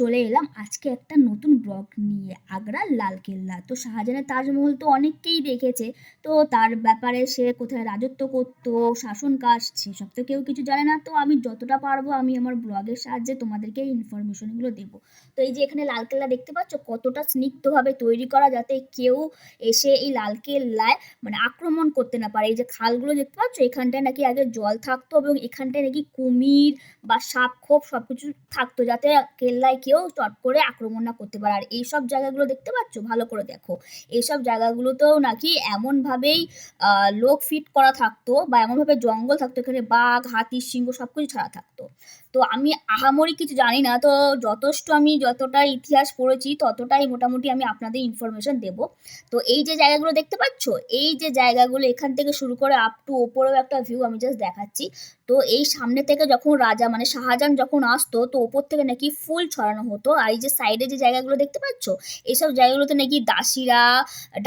চলে এলাম। আজকে একটা নতুন ব্লগ নিয়ে আগ্রার লালকেল্লা তো শাহজাহানের তাজমহল তো অনেককেই দেখেছে। তো তার ব্যাপারে সে কোথায় রাজত্ব করতো, শাসন কাজ, সেসব তো কেউ কিছু জানে না। তো আমি যতটা পারব আমি আমার ব্লগের সাহায্যে তোমাদেরকে এই ইনফরমেশনগুলো দেবো। তো এই যে এখানে লালকেল্লা দেখতে পাচ্ছ, কতটা স্নিগ্ধভাবে তৈরি করা যাতে কেউ এসে এই লালকেল্লায় মানে আক্রমণ করতে না পারে। এই যে খালগুলো দেখতে পাচ্ছ, এখানটায় নাকি আগে জল থাকতো এবং এখানটায় নাকি কুমির বা সাপ, খোপ সব কিছু থাকতো যাতে কেল্লায় কেউ চট করে আক্রমণ না করতে পারে। আর এইসব জায়গাগুলো দেখতে পাচ্ছ? ভালো করে দেখো। এইসব জায়গাগুলোতেও নাকি এমনভাবেই লোক ফিট করা থাকতো বা এমনভাবে জঙ্গল থাকতো, এখানে বাঘ, হাতি, সিংহ সব কিছু ছাড়া থাকতো। তো আমি আহামরি কিছু জানি না, তো যথেষ্ট আমি যতটা ইতিহাস পড়েছি, ততটাই মোটামুটি আমি আপনাদের ইনফরমেশন দেব। তো এই যে জায়গাগুলো দেখতে পাচ্ছ, এই যে জায়গাগুলো এখান থেকে শুরু করে আপ টু ওপরেও একটা ভিউ আমি জাস্ট দেখাচ্ছি। তো এই সামনে থেকে যখন রাজা মানে শাহজাহান যখন আসতো, তো ওপর থেকে নাকি ফুল ছড়ানো হতো। আর এই যে সাইডে যে জায়গাগুলো দেখতে পাচ্ছ এইসব জায়গাগুলোতে নাকি দাসীরা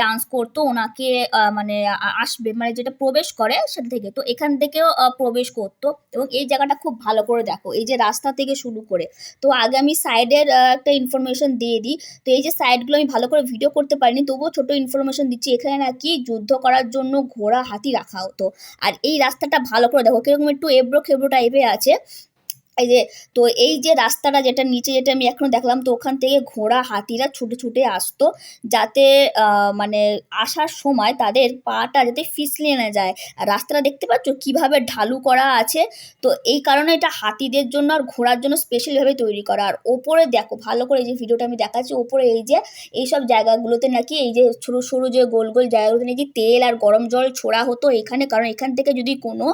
ডান্স করতো, ওনাকে মানে আসবে মানে যেটা প্রবেশ করে সেটা থেকে। তো এখান থেকেও প্রবেশ করতো। এবং এই জায়গাটা খুব ভালো করে দেখো। এই যে রাস্তা থেকে শুরু করে। তো আগে আমি সাইডের একটা ইনফরমেশন দিয়ে দিই। তো এই যে সাইডগুলো আমি ভালো করে ভিডিও করতে পারিনি, তবুও ছোট ইনফরমেশন দিচ্ছি। এখানে নাকি যুদ্ধ করার জন্য ঘোড়া হাতি রাখা হতো। আর এই রাস্তাটা ভালো করে দেখো, কীরকম একটু এবড়ো খেবড়ো টাইপের আছে। এই যে, তো এই যে রাস্তাটা যেটা, নিচে যেটা আমি এখনও দেখলাম, তো ওখান থেকে ঘোড়া হাতিরা ছুটে ছুটে আসতো যাতে মানে আসার সময় তাদের পাটা যাতে ফিসলে না যায়। আর রাস্তাটা দেখতে পাচ্ছ কীভাবে ঢালু করা আছে? তো এই কারণে এটা হাতিদের জন্য আর ঘোড়ার জন্য স্পেশালভাবে তৈরি করা। আর ওপরে দেখো, ভালো করে এই যে ভিডিওটা আমি দেখাচ্ছি, ওপরে এই যে, এইসব জায়গাগুলোতে নাকি এই যে সরু সরু যে গোল গোল জায়গাগুলোতে নাকি তেল আর গরম জল ছোড়া হতো এখানে। কারণ এখান থেকে যদি কোনো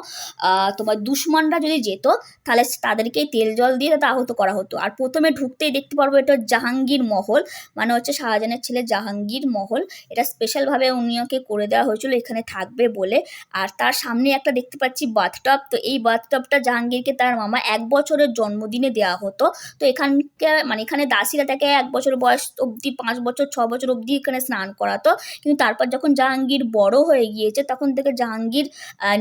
তোমার দুশ্মনরা যদি যেত, তাহলে তাদেরকে তেল জল দিয়ে তাতে আহত করা হতো। আর প্রথমে ঢুকতেই দেখতে পারব এটা জাহাঙ্গীর মহল মানে হচ্ছে শাহজাহানের ছেলে জাহাঙ্গীর মহল। এটা স্পেশালভাবে উনিওকে করে দেওয়া হয়েছিল এখানে থাকবে বলে। আর তার সামনে একটা দেখতে পাচ্ছি বাথটব তো এই বাথটবটা জাহাঙ্গীরকে তার মামা এক বছরের জন্মদিনে দেওয়া হতো। তো এখানকার মানে এখানে দাসীরা তাকে এক বছর বয়স অবধি, পাঁচ বছর, ছ বছর অবধি এখানে স্নান করাতো। কিন্তু তারপর যখন জাহাঙ্গীর বড় হয়ে গিয়েছে, তখন থেকে জাহাঙ্গীর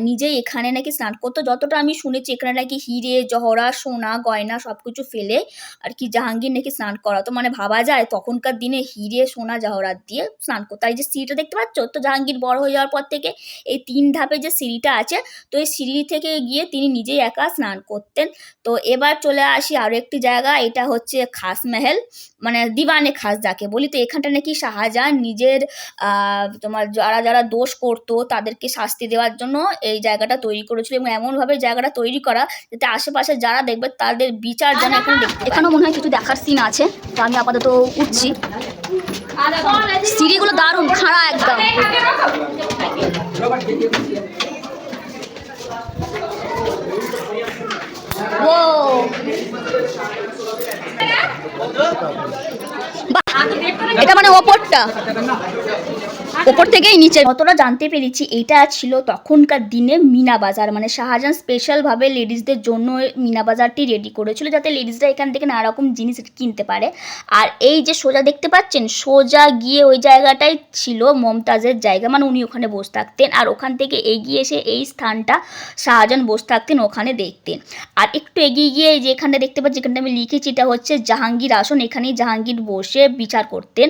নিজেই এখানে নাকি স্নান করতো। যতটা আমি শুনেছি, এখানে নাকি হিরে, জহরা সোনা, গয়না সব কিছু ফেলে আর কি জাহাঙ্গীর নাকি স্নান করাতো। মানে ভাবা যায় তখনকার দিনে হিরে, সোনা, জাহরাত দিয়ে স্নান করতো। আর যে সিঁড়িটা দেখতে পাচ্ছ? তো জাহাঙ্গীর বড় হয়ে যাওয়ার পর থেকে এই তিন ধাপে যে সিঁড়িটা আছে, তো এই সিঁড়ি থেকে গিয়ে তিনি নিজেই একা স্নান করতেন। তো এবার চলে আসি আরও একটি জায়গা এটা হচ্ছে খাস মেহেল। মানে দিওয়ানে খাস যাকে বলি তো এখানটা নাকি শাহজাহান নিজের তোমার যারা যারা দোষ করতো তাদেরকে শাস্তি দেওয়ার জন্য এই জায়গাটা তৈরি করেছিল এবং এমনভাবে জায়গাটা তৈরি করা যাতে আশেপাশে যারা দেখবে তাদের বিচার যেন এখানে দেখতে এখানেও মনে হয় কিছু দেখার সিন আছে তো আমি আপাতত উঠছি। সিঁড়িগুলো দারুণ খাড়া একদম। মানে ওপরটা। ওপর থেকেই নিচে। কতটা জানতে পেরেছি এটা ছিল তখনকার দিনে মিনা বাজার। মানে শাহজাহান স্পেশালভাবে লেডিসদের জন্য মিনা বাজারটি রেডি করেছিল, যাতে লেডিসরা এখান থেকে নানা রকম জিনিস কিনতে পারে। আর এই যে সোজা দেখতে পাচ্ছেন, সোজা গিয়ে ওই জায়গাটাই ছিল মমতাজের জায়গা। মানে উনি ওখানে বসে থাকতেন আর ওখান থেকে এগিয়ে এসে এই স্থানটা শাহজাহান বসে থাকতেন, ওখানে দেখতেন। আর একটু এগিয়ে গিয়ে যে এখানটা দেখতে পাচ্ছি এখানটা আমি লিখেছি, এটা হচ্ছে জাহাঙ্গীর আসন। এখানেই জাহাঙ্গীর বসে বিচার করতেন।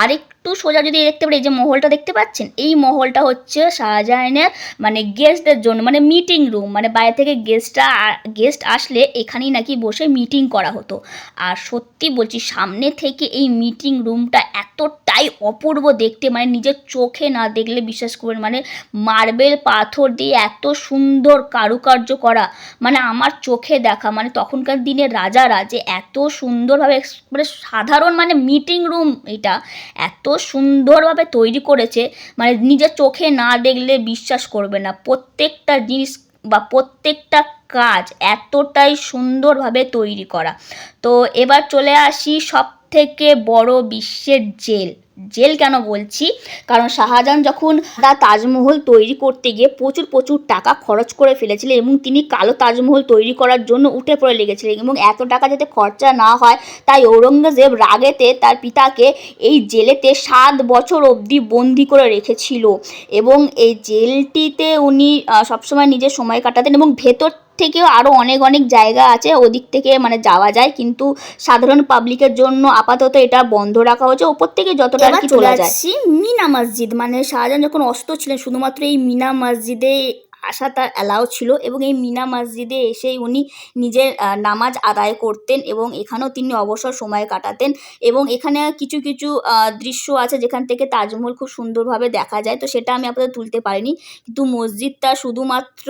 আর একটু সোজা যদি দেখতে পারি, এই যে মহলটা দেখতে পাচ্ছেন? এই মহলটা হচ্ছে শাহজাহানের মানে গেস্টদের জন্য মানে মিটিং রুম মানে বাইরে থেকে গেস্টরা গেস্ট আসলে এখানেই নাকি বসে মিটিং করা হতো। আর সত্যি বলছি, সামনে থেকে এই মিটিং রুমটা এতটাই অপূর্ব দেখতে মানে নিজের চোখে না দেখলে বিশ্বাস করবেন মানে মার্বেল পাথর দিয়ে এত সুন্দর কারুকার্য করা মানে আমার চোখে দেখা মানে তখনকার দিনের রাজারা যে এত সুন্দরভাবে মানে সাধারণ মানে মিটিং রুম এটা, এত সুন্দরভাবে তৈরি করেছে মানে নিজের চোখে না দেখলে বিশ্বাস করবে না। প্রত্যেকটা জিনিস বা প্রত্যেকটা কাজ এতটাই সুন্দরভাবে তৈরি করা। তো এবার চলে আসি সব থেকে বড় বিশ্বের জেল। জেল কেন বলছি? কারণ শাহজাহান যখন তাজমহল তৈরি করতে গিয়ে প্রচুর প্রচুর টাকা খরচ করে ফেলেছিলেন এবং তিনি কালো তাজমহল তৈরি করার জন্য উঠে পড়ে লেগেছিলেন এবং এত টাকা যাতে খরচা না হয়, তাই ঔরঙ্গজেব রাগেতে তার পিতাকে এই জেলেতে সাত বছর অবধি বন্দি করে রেখেছিল এবং এই জেলটিতে উনি সবসময় নিজের সময় কাটাতেন এবং ভেতর থেকেও আরও অনেক অনেক জায়গা আছে ওদিক থেকে মানে যাওয়া যায়। কিন্তু সাধারণ পাবলিকের জন্য আপাতত এটা বন্ধ রাখা হয়েছে। ওপর থেকে যতটা আর কি চলে যায়। মিনা মসজিদ। মানে শাহজাহান যখন অস্ত ছিলেন শুধুমাত্র এই মিনা মসজিদে আসা তার অ্যালাউ ছিল এবং এই মিনা মসজিদে এসেই উনি নিজের নামাজ আদায় করতেন এবং এখানেও তিনি অবসর সময় কাটাতেন এবং এখানে কিছু কিছু দৃশ্য আছে যেখান থেকে তাজমহল খুব সুন্দরভাবে দেখা যায়। তো সেটা আমি আপনাদের তুলতে পারিনি। কিন্তু মসজিদটা শুধুমাত্র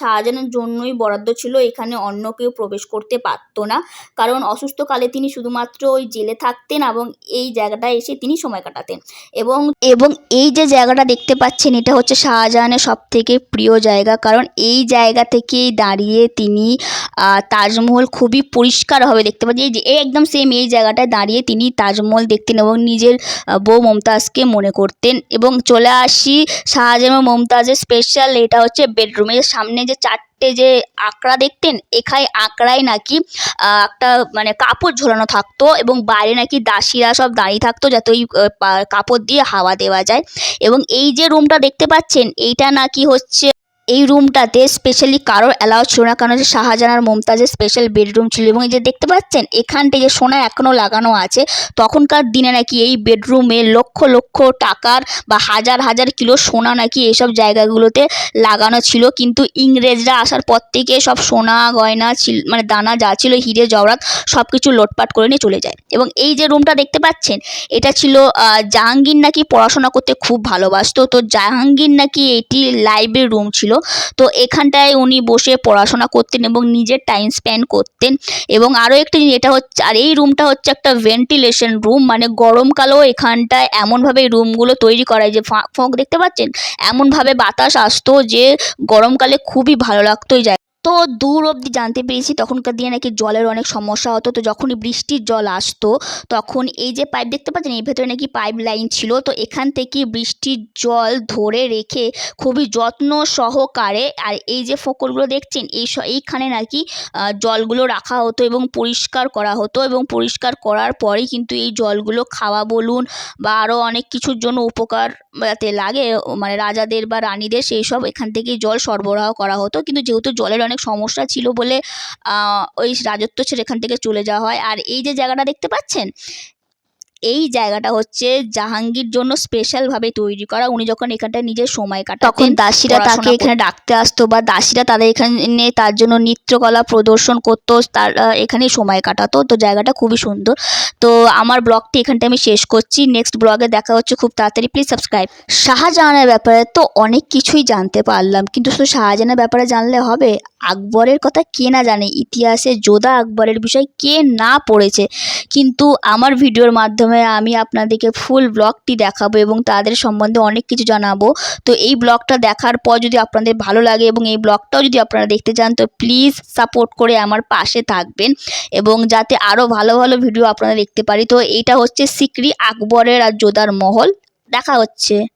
শাহজাহানের জন্যই বরাদ্দ ছিল। এখানে অন্য কেউ প্রবেশ করতে পারতো না। কারণ অসুস্থকালে তিনি শুধুমাত্র ওই জেলে থাকতেন এবং এই জায়গাটায় এসে তিনি সময় কাটাতেন। এবং এবং এই যে জায়গাটা দেখতে পাচ্ছেন, এটা হচ্ছে শাহজাহানের সব থেকে প্রিয় জায়গা, কারণ এই জায়গা থেকেই দাঁড়িয়ে তিনি তাজমহল খুবই পরিষ্কারভাবে দেখতে পাচ্ছেন। যে, এই একদম সেম এই জায়গাটায় দাঁড়িয়ে তিনি তাজমহল দেখতেন এবং নিজের বউ মমতাজকে মনে করতেন। এবং চলে আসি শাহজাহান মমতাজের স্পেশাল এটা হচ্ছে বেডরুমের সামনে যে চারটে যে আঁকড়া দেখতেন, এখানে আকড়ায় নাকি একটা মানে কাপড় ঝোলানো থাকতো এবং বাইরে নাকি দাসীরা সব দাঁড়িয়ে থাকতো যাতে ওই কাপড় দিয়ে হাওয়া দেওয়া যায়। এবং এই যে রুমটা দেখতে পাচ্ছেন, এইটা নাকি হচ্ছে এই রুমটাতে স্পেশালি কারোর অ্যালাউ ছিল না, কারণ হচ্ছে শাহজাহান আর মমতাজের স্পেশাল বেডরুম ছিল এবং এই যে দেখতে পাচ্ছেন, এখানটায় যে সোনা এখনও লাগানো আছে, তখনকার দিনে নাকি এই বেডরুমে লক্ষ লক্ষ টাকার বা হাজার হাজার কিলো সোনা নাকি এইসব জায়গাগুলোতে লাগানো ছিল, কিন্তু ইংরেজরা আসার পর থেকে সব সোনা, গয়না, ছিল মানে দানা যা ছিল, হিরে জওরাত সব কিছু লোটপাট করে নিয়ে চলে যায়। এবং এই যে রুমটা দেখতে পাচ্ছেন, এটা ছিল জাহাঙ্গীর নাকি পড়াশোনা করতে খুব ভালোবাসতো, তো জাহাঙ্গীর নাকি এটি লাইব্রেরি রুম ছিল। তো এখানটায় উনি বসে পড়াশোনা করতেন এবং নিজের টাইম স্পেন্ড করতেন। এবং আরও একটি জিনিস, এটা হচ্ছে, আর এই রুমটা হচ্ছে একটা ভেন্টিলেশন রুম মানে গরমকালেও এখানটায় এমনভাবে রুমগুলো তৈরি করা যে ফাঁক ফাঁক, দেখতে পাচ্ছেন? এমনভাবে বাতাস আসতো যে গরমকালে খুবই ভালো লাগতো এই জায়গা তো দূর অবধি জানতে পেরেছি তখনকার দিনে নাকি জলের অনেক সমস্যা হতো। তো যখনই বৃষ্টির জল আসতো, তখন এই যে পাইপ দেখতে পাচ্ছেন এর ভেতরে নাকি পাইপ লাইন ছিল। তো এখান থেকে বৃষ্টির জল ধরে রেখে খুবই যত্ন সহকারে আর এই যে ফোকরগুলো দেখছেন, এই এইখানে নাকি জলগুলো রাখা হতো এবং পরিষ্কার করা হতো এবং পরিষ্কার করার পরেই কিন্তু এই জলগুলো খাওয়া বলুন বা আরও অনেক কিছুর জন্য উপকার যাতে লাগে মানে রাজাদের বা রানীদের সেই সব এখান থেকেই জল সরবরাহ করা হতো। কিন্তু যেহেতু জলের অনেক সমস্যা ছিল বলে ওই রাজত্ব ছেড়ে এখান থেকে চলে যাওয়া হয়। আর এই যে জায়গাটা দেখতে পাচ্ছেন এই জায়গাটা হচ্ছে জাহাঙ্গীর জন্য স্পেশালভাবে তৈরি করা। উনি যখন এখানটায় নিজের সময় কাটাতেন তখন দাসীরা তাকে এখানে ডাকতে আসতো বা দাসীরা তাদের এখানে তার জন্য নৃত্যকলা প্রদর্শন করতো তারা এখানেই সময় কাটাতো। তো জায়গাটা খুবই সুন্দর। তো আমার ব্লগটি এখানটা আমি শেষ করছি। নেক্সট ব্লগে দেখা হচ্ছে খুব তাড়াতাড়ি। প্লিজ সাবস্ক্রাইব শাহজাহানের ব্যাপারে তো অনেক কিছুই জানতে পারলাম। কিন্তু শুধু শাহজাহানের ব্যাপারে জানলে হবে? আকবরের কথা কে না জানে? ইতিহাসে যোধা আকবরের বিষয় কে না পড়েছে? কিন্তু আমার ভিডিওর মাধ্যমে আমি আপনাদেরকে ফুল ব্লগটি দেখাবো এবং তাদের সম্বন্ধে অনেক কিছু জানাব। তো এই ব্লগটা দেখার পর যদি আপনাদের ভালো লাগে এবং এই ব্লগটাও যদি আপনারা দেখতে চান, তো প্লিজ সাপোর্ট করে আমার পাশে থাকবেন এবং যাতে আরও ভালো ভালো ভিডিও আপনারা দেখতে পারি। তো এইটা হচ্ছে সিকরি আকবরের আর জোদার মহল। দেখা হচ্ছে।